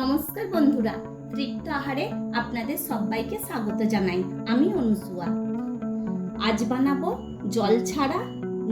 নমস্কার বন্ধুরা, তৃপ্ত আহারে আপনাদের সবাইকে স্বাগত জানাই আমি অনুসুয়া। আজ বানাবো জল ছাড়া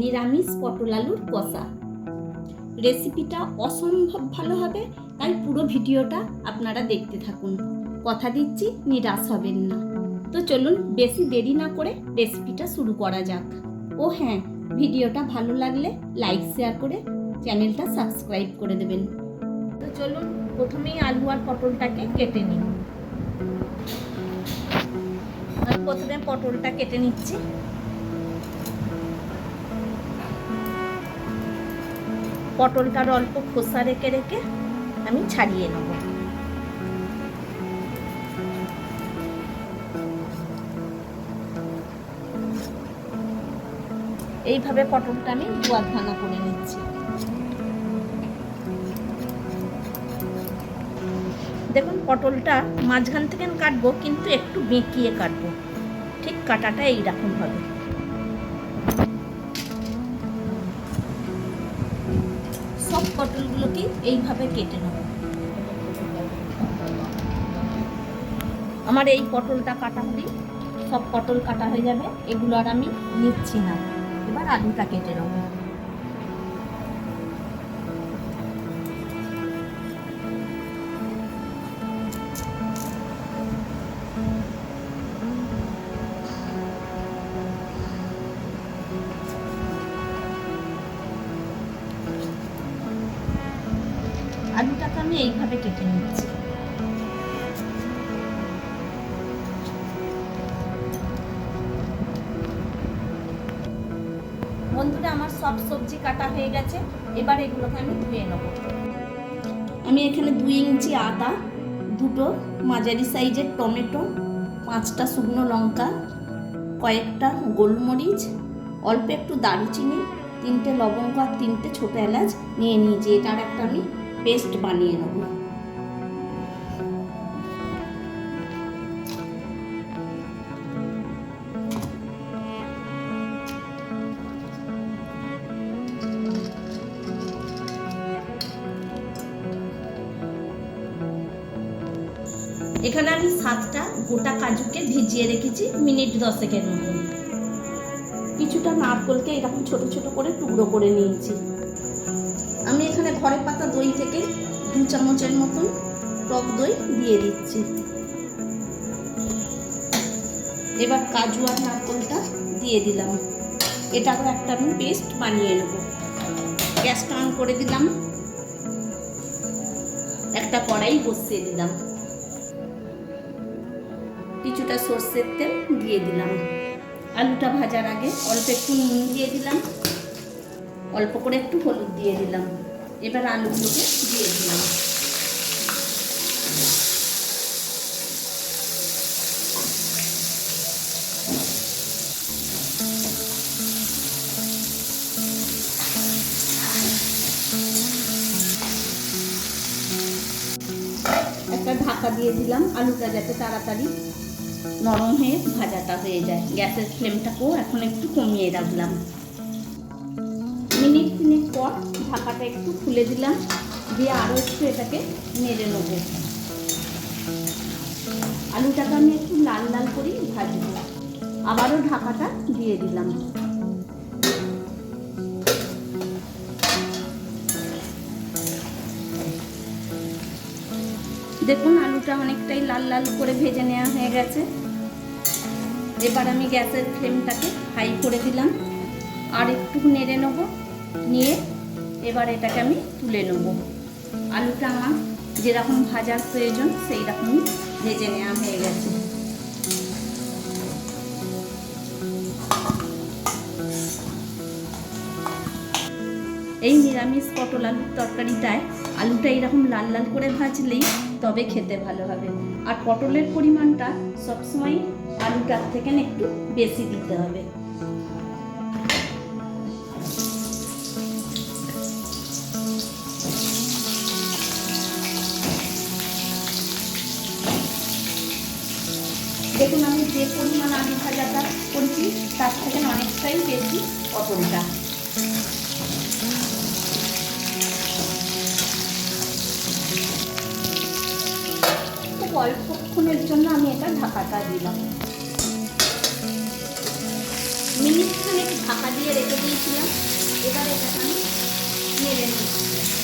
নিরামিষ পটল আলুর কষা। রেসিপিটা অসম্ভব ভালো হবে, তাই পুরো ভিডিওটা আপনারা দেখতে থাকুন। কথা দিচ্ছি, নিরাশ হবেন না। তো চলুন বেশি দেরি না করে রেসিপিটা শুরু করা যাক। ও হ্যাঁ ভিডিওটা ভালো লাগলে লাইক, শেয়ার করে চ্যানেলটা সাবস্ক্রাইব করে দেবেন। তো চলুন প্রথমেই আলু আর পটলটাকে কেটে আমি প্রথমে পটলটা কেটে নিচ্ছি। পটলটার অল্প খোসা রেখে রেখে আমি ছাড়িয়ে নেব। এইভাবে পটলটা আমি দুয়াদ ভাঙা করে নিচ্ছি। দেখুন, পটলটা মাঝখান থেকে কাটবো, কিন্তু একটু বেঁকিয়ে কাটবো। ঠিক কাটাটা এইরকম হবে। সব পটলগুলোকে এইভাবে কেটে নেব। আমার এই পটলটা কাটা হলেই সব পটল কাটা হয়ে যাবে। এগুলো আর আমি নিচ্ছি না। এবার আলুটা কেটে নেব। আলুটাকে আমি এইভাবে কেটে নিচ্ছি। বন্ধুরা, আমার সব সবজি কাটা হয়ে গেছে। এবার এগুলোকে আমি ধুয়ে নেব। আমি এখানে দুই ইঞ্চি আদা, দুটো মাঝারি সাইজের টমেটো, পাঁচটা শুকনো লঙ্কা, কয়েকটা গোলমরিচ, অল্প একটু দারুচিনি, তিনটে লবঙ্গ আর তিনটে ছোটো এলাচ নিয়ে নিয়েছি। এটার একটা আমি পেস্ট বানিয়ে নেব। এখানে আমি সাতটা গোটা কাজুকে ভিজিয়ে রেখেছি মিনিট দশেকের মতন কিছুটা নারকলকে এরকম ছোট ছোট করে টুকরো করে নিয়েছি। আমি এখানে ঘরে দই থেকে দু চামচের মতন টক দই দিয়ে দিচ্ছি। এবার কাজু আর নারকলটা দিয়ে দিলাম। এটারও একটা আমি পেস্ট বানিয়ে নেব। গ্যাসটা অন করে দিলাম। একটা কড়াই বসিয়ে দিলাম। কিছুটা সর্ষের তেল দিয়ে দিলাম। আলুটা ভাজার আগে অল্প একটু নুন দিয়ে দিলাম। অল্প করে একটু হলুদ দিয়ে দিলাম। এবার আলুগুলোকে দিয়ে দিলাম। একটা ঢাকা দিয়ে দিলাম আলুটা যাতে তাড়াতাড়ি নরম হয়ে ভাজাটা হয়ে যায়। গ্যাসের ফ্লেমটাকেও এখন একটু কমিয়ে রাখলাম। মিনিট তিনেক পর ঢাকাটা একটু খুলে দিলাম, দিয়ে আরও একটু এটাকে নেড়ে নেব। আলুটাকে আমি একটু লাল লাল করেই ভাজবো আবারও ঢাকাটা দিয়ে দিলাম। দেখুন, আলুটা অনেকটাই লাল লাল করে ভেজে নেওয়া হয়ে গেছে। এবার আমি গ্যাসের ফ্লেমটাকে হাই করে দিলাম। আর একটু নেড়ে নেব, নিয়ে এবার এটাকে আমি তুলে নেব। আলুটা আমার যেরকম ভাজার প্রয়োজন সেই রকমই ভেজে নেওয়া হয়ে গেছে। এই নিরামিষ পটল আলুর তরকারিটায় আলুটা এরকম লাল লাল করে ভাজলেই তবে খেতে ভালো হবে। আর পটলের পরিমাণটা সবসময় আলুটার থেকে একটু বেশি দিতে হবে। যে পরিমাণ আলু ভাজাটা করছি, তার থেকে অনেকটাই বেশি পটলটা অল্পক্ষণের জন্য আমি এটা ঢাকাটা দিলাম। মিনিট খানেক ঢাকা দিয়ে রেখে দিয়েছিলাম, এবার এটাকে আমি নেড়ে নিচ্ছি।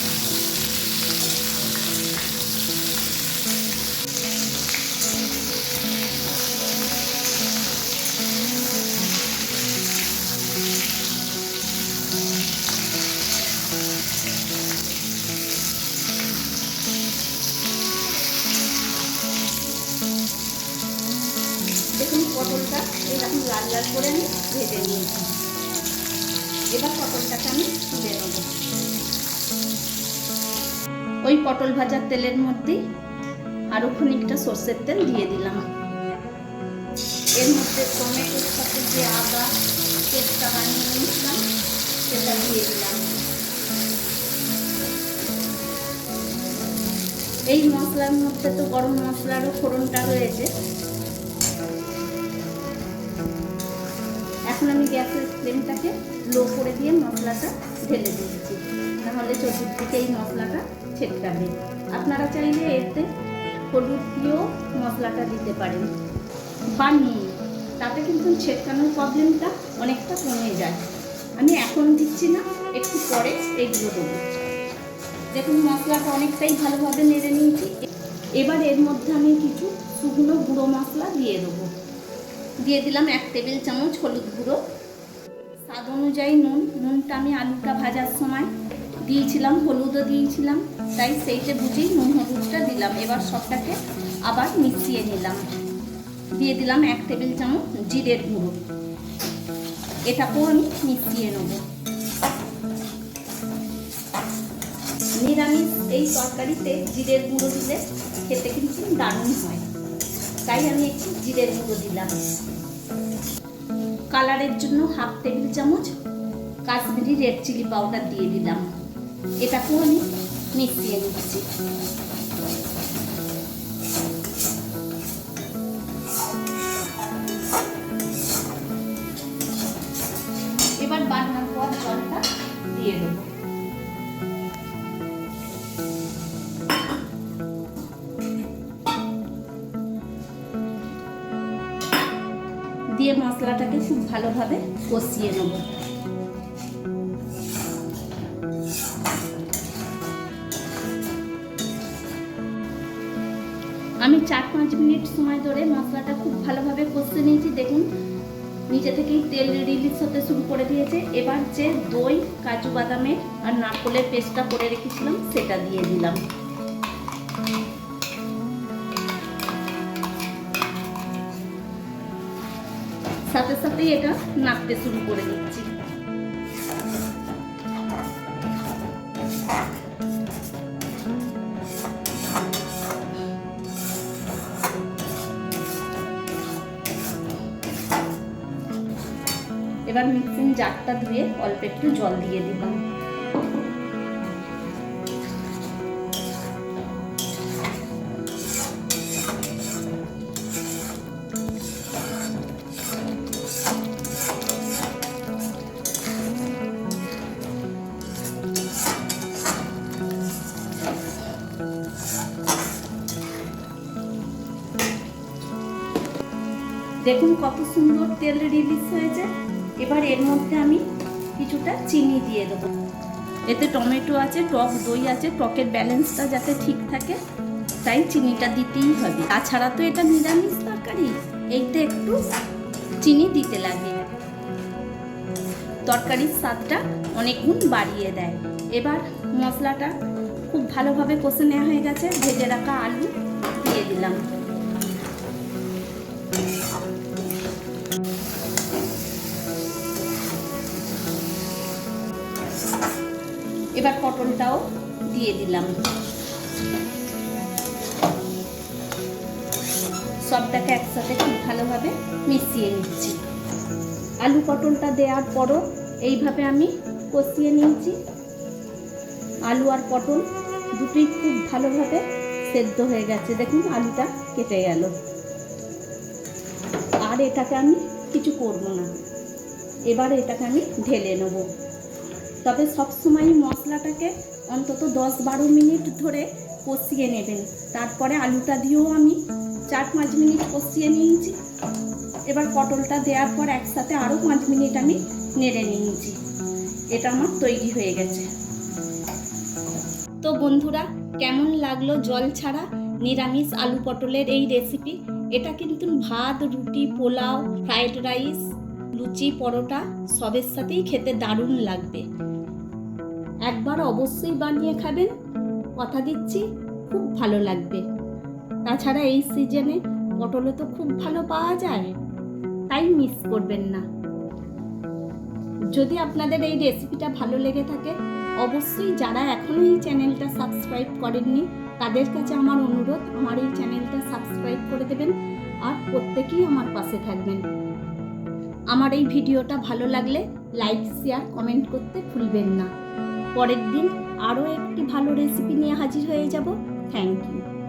পটলটা এরকম লাল লাল করে আমি ভেজে নিয়েছি। এবার পটলটাকে আমি তুলে নেব। ওই পটল ভাজার তেলের মধ্যেই আরও খানিকটা সর্ষের তেল দিয়ে দিলাম। এর মধ্যে টমেটোর সাথে যে আদা পেস্টটা বানিয়ে নিয়েছিলাম, সেটা দিয়ে দিলাম। এই মশলার মধ্যে তো গরম মশলারও ফোড়নটা রয়েছে। আমি গ্যাসের ফ্লেমটাকে লো করে দিয়ে মশলাটা ঢেলে দিয়েছি। নাহলে চতুর্দিকে এই মশলাটা ছেটকাবে। আপনারা চাইলে এতে হলুদ দিয়েও মশলাটা দিতে পারেন। বা তাতে কিন্তু ছেটকানোর প্রবলেমটা অনেকটা কমে যায়। আমি এখন দিচ্ছি না, একটু পরে এইগুলো দেবো। দেখুন, মশলাটা অনেকটাই ভালোভাবে নেড়ে নিয়েছি। এবার এর মধ্যে আমি কিছু শুকনো গুঁড়ো মশলা দিয়ে দেবো। দিয়ে দিলাম এক টেবিল চামচ হলুদ গুঁড়ো। স্বাদ অনুযায়ী নুন, নুনটা আমি আলুটা ভাজার সময় দিয়েছিলাম, হলুদও দিয়েছিলাম, তাই সেইটা বুঝেই নুন হলুদটা দিলাম। এবার সবটাকে আবার মিশিয়ে নিলাম। দিয়ে দিলাম এক টেবিল চামচ জিরের গুঁড়ো। এটাকেও আমি মিশিয়ে নেব। নিরামিষ এই তরকারিতে জিরের গুঁড়ো দিলে খেতে কিন্তু দারুণ হয়। তাই আমি একটু জিরের গুঁড়ো দিলাম। কালারের জন্য হাফ টেবিল চামচ কাশ্মীরি রেড চিলি পাউডার দিয়ে দিলাম। এটাকেও আমি মিশিয়ে নিচ্ছি। এবার বান্নার পর জলটা দিয়ে দেবো। দিয়ে মশলাটাকে খুব ভালোভাবে কষিয়ে নেব। আমি চার পাঁচ মিনিট সময় ধরে মশলাটা খুব ভালোভাবে কষিয়ে নিয়েছি। দেখুন নিচে থেকেই তেল রিলিজ হতে শুরু করে দিয়েছে। এবার যে দই, কাজু বাদামের আর নারকলের পেস্টটা করে রেখেছিলাম, সেটা দিয়ে দিলাম। সাথে সাথেই এটা নাড়তে শুরু করে দিচ্ছি। এবার মিক্সিং জারটা ধুয়ে অল্প একটু জল দিয়ে দিলাম। দেখুন কত সুন্দর তেল রিলিজ হয়েছে। এবার এর মধ্যে আমি কিছুটা চিনি দিয়ে দেবো। এতে টমেটো আছে, টক দই আছে, টকের ব্যালেন্সটা যাতে ঠিক থাকে, তাই চিনিটা দিতেই হবে। তাছাড়া তো এটা নিরামিষ তরকারি এইটা একটু চিনি দিতে লাগে তরকারির স্বাদটা অনেক গুণ বাড়িয়ে দেয়। এবার মশলাটা খুব ভালোভাবে কষে নেওয়া হয়ে গেছে, ভেজে রাখা আলু দিয়ে দিলাম। এবার পটলটাও দিয়ে দিলাম। সবটাকে একসাথে খুব ভালোভাবে মিশিয়ে নিচ্ছি। আলু পটলটা দেওয়ার পরও এইভাবে আমি কষিয়ে নিয়েছি। আলু আর পটল দুটোই খুব ভালোভাবে সেদ্ধ হয়ে গেছে। দেখুন, আলুটা কেটে গেল। আর এটাকে আমি কিছু করব না। এবার এটাকে আমি ঢেলে নেব। তবে সবসময় মশলাটাকে অন্তত দশ বারো মিনিট ধরে কষিয়ে নেবেন। তারপরে আলুটা দিয়েও আমি চার পাঁচ মিনিট কষিয়ে নিয়েছি। এবার পটলটা দেওয়ার পর একসাথে আরও পাঁচ মিনিট আমি নেড়ে নিয়েছি। এটা আমার তৈরি হয়ে গেছে। তো বন্ধুরা, কেমন লাগল জল ছাড়া নিরামিষ আলু পটলের এই রেসিপি এটা কিন্তু ভাত, রুটি, পোলাও, ফ্রাইড রাইস, লুচি, পরোটা সবের সাথেই খেতে দারুণ লাগবে। একবার অবশ্যই বানিয়ে খাবেন। কথা দিচ্ছি, খুব ভালো লাগবে। তাছাড়া এই সিজনে পটলও তো খুব ভালো পাওয়া যায়, তাই মিস করবেন না। যদি আপনাদের এই রেসিপিটা ভালো লেগে থাকে, অবশ্যই যারা এখনও এই চ্যানেলটা সাবস্ক্রাইব করেননি, তাদের কাছে আমার অনুরোধ, আমার এই চ্যানেলটা সাবস্ক্রাইব করে দেবেন আর প্রত্যেকেই আমার পাশে থাকবেন। আমার এই ভিডিওটা ভালো লাগলে লাইক, শেয়ার, কমেন্ট করতে ভুলবেন না। পরের দিন আরও একটি ভালো রেসিপি নিয়ে হাজির হয়ে যাব। Thank you